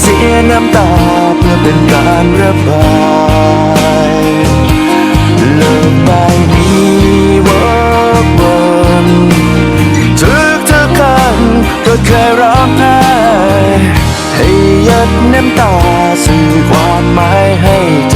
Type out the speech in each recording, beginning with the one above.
เสียน้ำตาเพื่อเป็นการระบายเลิกไปนี้วกวนทุกทุกครั้งก็เคยร้องไห้ให้หยัดน้ำตาสื่อความหมายให้เธอ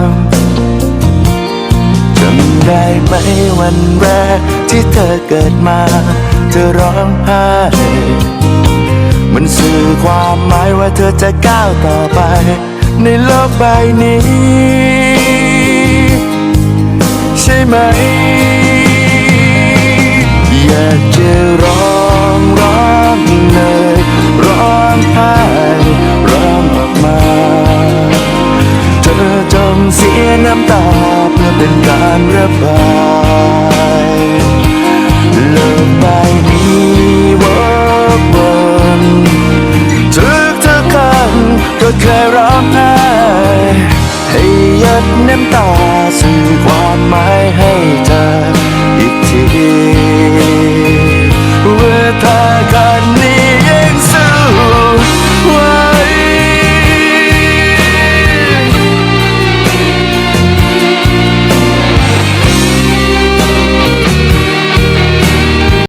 ม ที่เธอเกิดมาเธอร้องไห้มันสื่อความหมายว่าเธอจะก้าวต่อไป ในโลกใบนี้ ใช่ไหม อยากจะร้องร้องเลยร้องไห้ร้องออกมา เธอจงเสียน้ำตาเพื่อเป็นการระบาย เคยร้องไห้ให้ยัดน้ำตาสื่อความหมายให้